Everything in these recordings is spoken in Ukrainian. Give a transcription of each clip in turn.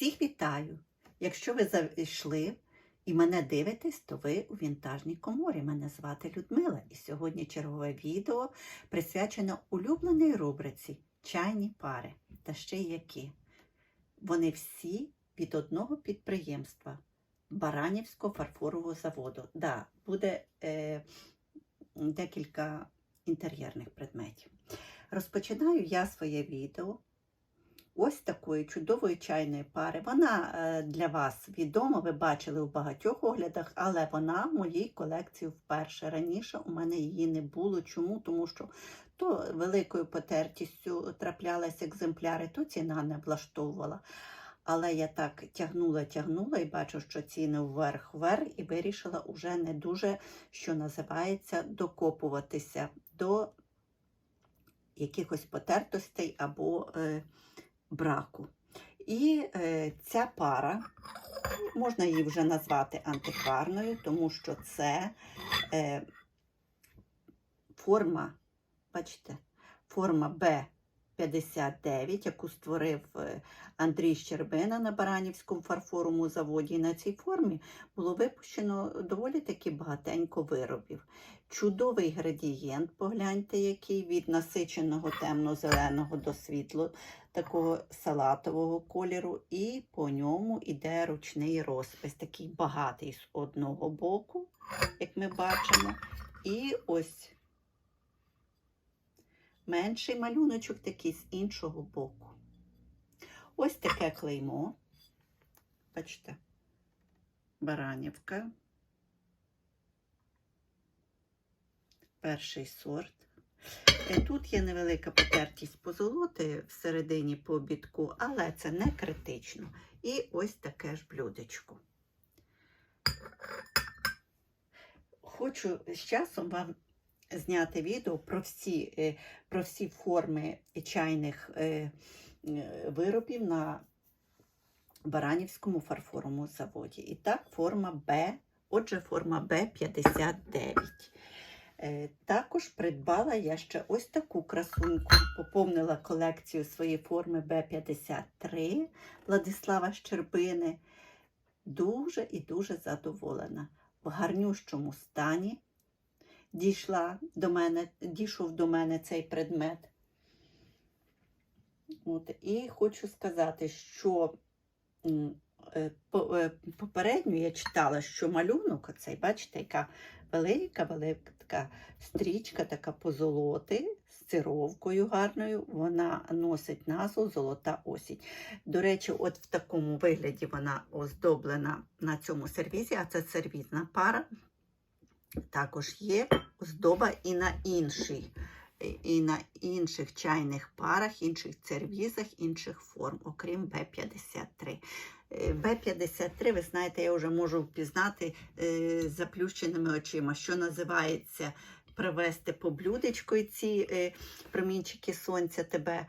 Всіх вітаю! Якщо ви зайшли і мене дивитесь, то ви у вінтажній коморі. Мене звати Людмила, і сьогодні чергове відео присвячено улюбленій рубриці Чайні пари. Та ще які. Вони всі від одного підприємства Баранівського фарфорового заводу. Да, буде е, декілька інтер'єрних предметів. Розпочинаю я своє відео ось такої чудової чайної пари. Вона е, для вас відома, ви бачили у багатьох оглядах, але вона в моїй колекції вперше. Раніше у мене її не було. Чому? Тому що то великою потертістю траплялися екземпляри, то ціна не влаштовувала. Але я так тягнула, тягнула і бачу, що ціни вверх-вверх, і вирішила уже не дуже, що називається, докопуватися до якихось потертостей або е, браку. І е, ця пара, можна її вже назвати антикварною, тому що це е, форма, бачите, форма Б59, яку створив е, Андрій Щербина на Баранівському фарфоровому заводі. І на цій формі було випущено доволі таки багатенько виробів. Чудовий градієнт, погляньте, який від насиченого темно-зеленого до світло такого салатового кольору, і по ньому йде ручний розпис, такий багатий з одного боку, як ми бачимо. І ось менший малюночок такий з іншого боку. Ось таке клеймо. Бачите, баранівка. Перший сорт. Е, Тут є невелика потертість позолоти всередині по обідку, але це не критично. І ось таке ж блюдечко. Хочу з часом вам зняти відео про всі, е, про всі форми чайних е, е, виробів на Баранівському фарфоровому заводі. І так, форма Б, отже, форма Б59. Е, Також придбала я ще ось таку красуньку, поповнила колекцію своєї форми Б53 Владислава Щербини. Дуже і дуже задоволена. В гарнющому стані дійшла до мене, дійшов до мене цей предмет. От, і хочу сказати, що е, е, попередньо я читала, що малюнок оцей, бачите, яка велика, велика така стрічка, така позолоти з цировкою гарною. Вона носить назву Золота осінь. До речі, от в такому вигляді вона оздоблена на цьому сервізі, а це сервізна пара. Також є здоба і на іншій. І на інших чайних парах, інших сервізах, інших форм, окрім Б-53. Е, Б-53, ви знаєте, я вже можу впізнати е, заплющеними очима, що називається привести по блюдечку ці е, промінчики сонця тебе,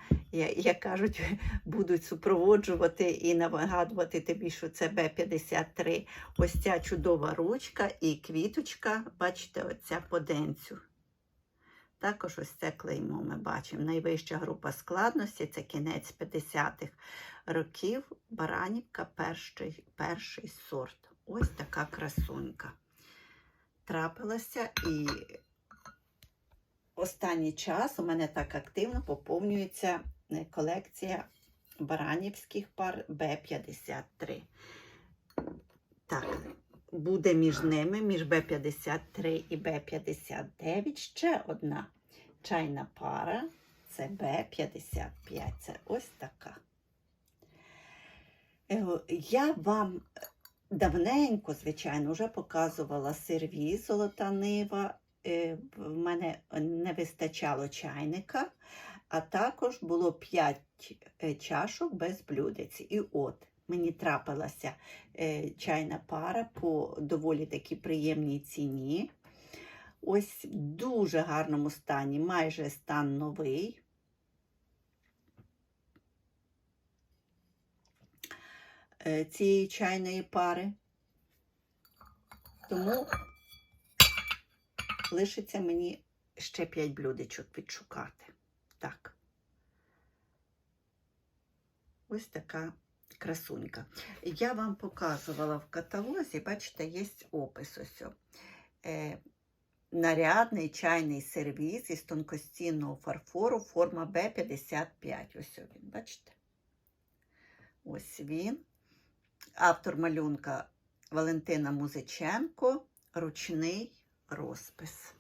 як кажуть, будуть супроводжувати і нагадувати тобі, що це Б-53. Ось ця чудова ручка і квіточка, бачите, оця по денцю. Також ось це клеймо ми бачимо. Найвища група складності це кінець 50-х років. Баранівка перший, перший сорт. Ось така красунька. Трапилася і останній час у мене так активно поповнюється е, колекція баранівських пар Б-53. Так, буде між ними, між Б-53 і Б-59 ще одна чайна пара. Це Б-55. Це ось така. Е, Я вам давненько, звичайно, вже показувала сервіз Золота Нива. Е, В мене не вистачало чайника, а також було 5 чашок без блюдець. І от мені трапилася е, чайна пара по доволі таки приємній ціні. Ось в дуже гарному стані, майже стан новий. е, цієї чайної пари. Тому лишиться мені ще 5 блюдечок відшукати. Так. Ось така красунька. Я вам показувала в каталозі, бачите, є опис ось. Е, нарядний чайний сервіз із тонкостінного фарфору, форма Б55. Ось він, бачите? Ось він. Автор малюнка Валентина Музиченко, ручний розпис.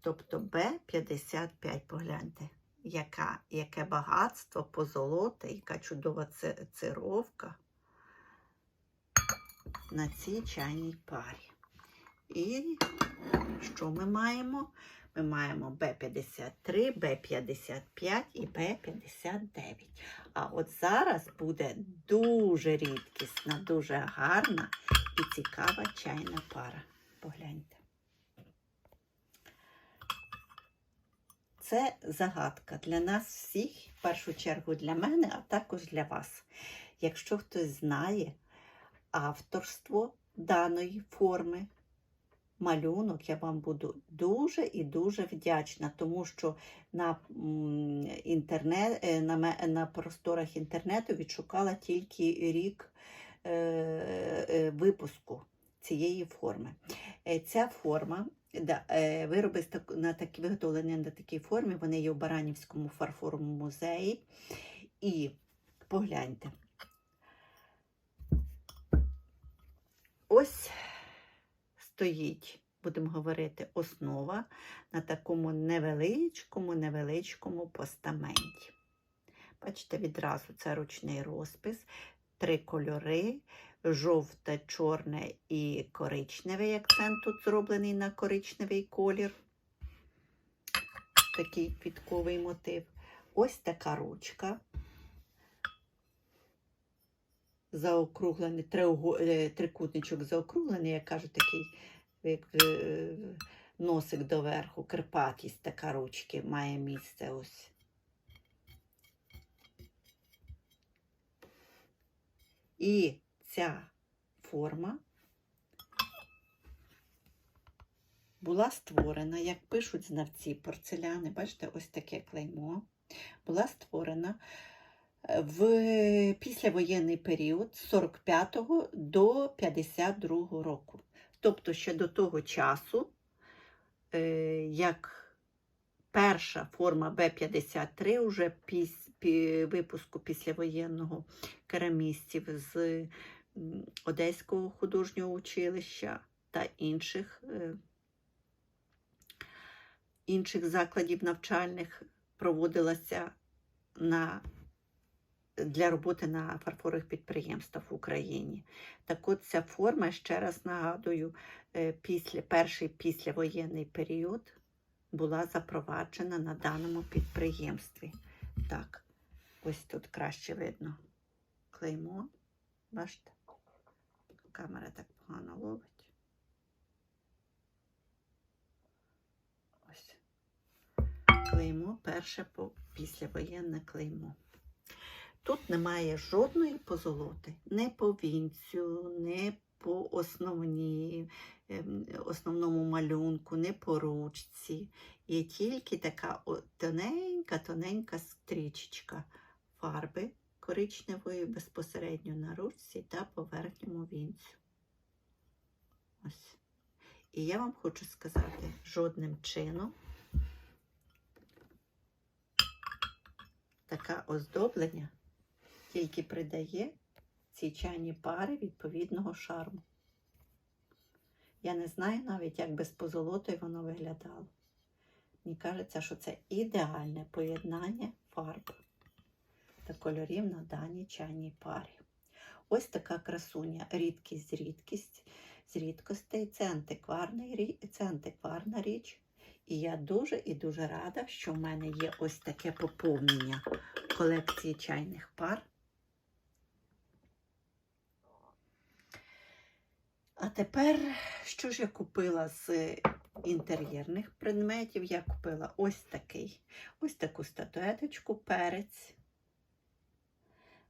Тобто Б55, погляньте, яка, яке багатство, позолота, яка чудова цировка на цій чайній парі. І що ми маємо? Ми маємо Б53, Б55 і Б59. А от зараз буде дуже рідкісна, дуже гарна і цікава чайна пара. Погляньте. Це загадка для нас всіх, в першу чергу для мене, а також для вас. Якщо хтось знає авторство даної форми, малюнок, я вам буду дуже і дуже вдячна, тому що на, інтернет, е, на, на просторах інтернету відшукала тільки рік е, е, випуску цієї форми. Е, Ця форма, е, вироби на такі, виготовлені на такій формі, вони є в Баранівському фарфоровому музеї. І погляньте. Ось стоїть, будемо говорити, основа на такому невеличкому, невеличкому постаменті. Бачите, відразу це ручний розпис, три кольори, жовте, чорне і коричневий акцент тут зроблений на коричневий колір. Такий квітковий мотив. Ось така ручка. Заокруглений, е, трикутничок заокруглений, як кажуть, такий як е, носик доверху, кирпатість така ручки має місце ось. І ця форма була створена, як пишуть знавці порцеляни, бачите, ось таке клеймо, була створена е, в післявоєнний період з 45 до 52 року. Тобто ще до того часу, е, як перша форма Б-53 уже піс, пі, випуску післявоєнного керамістів з Одеського художнього училища та інших, е, інших закладів навчальних проводилася на для роботи на фарфорових підприємствах в Україні. Так от ця форма, ще раз нагадую, е, після, перший післявоєнний період була запроваджена на даному підприємстві. Так, ось тут краще видно клеймо. Бачите? Камера так погано ловить. Ось. Клеймо, перше післявоєнне клеймо. Тут немає жодної позолоти, не по вінцю, не по основній, ем, основному малюнку, не по ручці. Є тільки така тоненька-тоненька стрічечка фарби коричневої безпосередньо на ручці та по верхньому вінцю. Ось. І я вам хочу сказати, жодним чином таке оздоблення тільки придає цій чайній пари відповідного шарму. Я не знаю навіть, як без позолотою воно виглядало. Мені кажеться, що це ідеальне поєднання фарб та кольорів на даній чайній парі. Ось така красуня, рідкість, рідкість з рідкостей. Це, це антикварна річ. І я дуже і дуже рада, що в мене є ось таке поповнення колекції чайних пар. А тепер, що ж я купила з інтер'єрних предметів? Я купила ось такий, ось таку статуеточку, перець.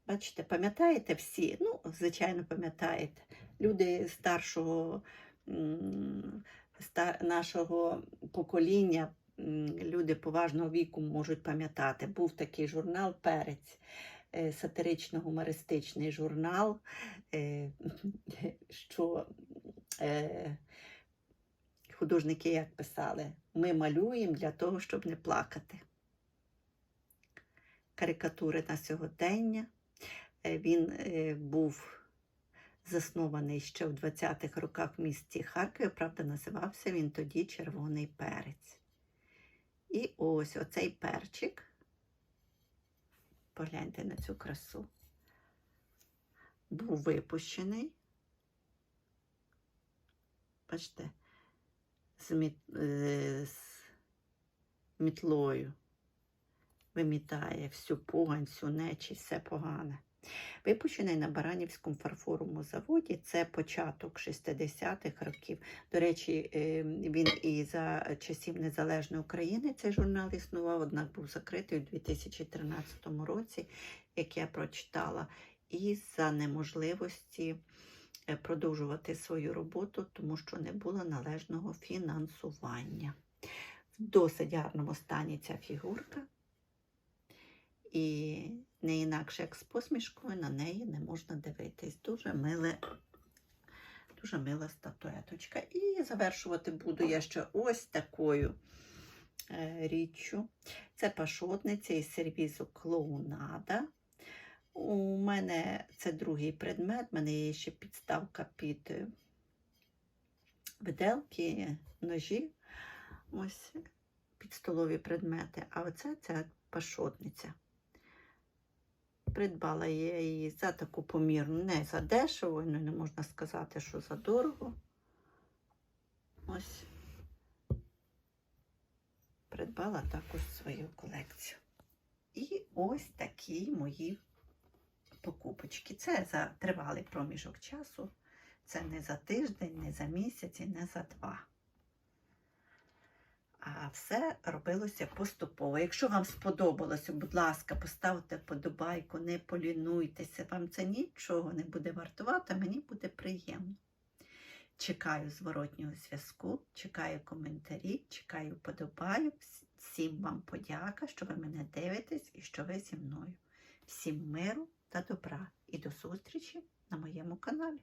Бачите, пам'ятаєте всі? Ну, звичайно, пам'ятаєте. Люди старшого стар, нашого покоління, люди поважного віку можуть пам'ятати. Був такий журнал Перець. е, сатирично-гумористичний журнал, е, що е, художники як писали, ми малюємо для того, щоб не плакати. Карикатури на сьогодення. Е, Він е, був заснований ще в 20-х роках в місті Харкові, правда, називався він тоді Червоний перець. І ось оцей перчик. Погляньте на цю красу. Був випущений. Бачите, з, міт, е, з мітлою вимітає всю погань, всю нечість, все погане. Випущений на Баранівському фарфоровому заводі. Це початок 60-х років. До речі, е, він і за часів Незалежної України цей журнал існував, однак був закритий у 2013 році, як я прочитала, і за неможливості е, продовжувати свою роботу, тому що не було належного фінансування. В досить гарному стані ця фігурка. І не інакше, як з посмішкою, на неї не можна дивитись. Дуже миле, дуже мила статуеточка. І завершувати буду я ще ось такою е, річчю. Це пашотниця із сервізу клоунада. У мене це другий предмет, у мене є ще підставка під виделки, ножі. Ось під столові предмети. А оце ця пашотниця. Придбала я її за таку помірну, не за дешево, ну не можна сказати, що за дорого. Ось придбала також свою колекцію. І ось такі мої покупочки. Це за тривалий проміжок часу. Це не за тиждень, не за місяць і не за два. А все робилося поступово. Якщо вам сподобалося, будь ласка, поставте подобайку, не полінуйтеся, вам це нічого не буде вартувати, мені буде приємно. Чекаю зворотнього зв'язку, чекаю коментарі, чекаю подобаю. Всім вам подяка, що ви мене дивитесь і що ви зі мною. Всім миру та добра і до зустрічі на моєму каналі.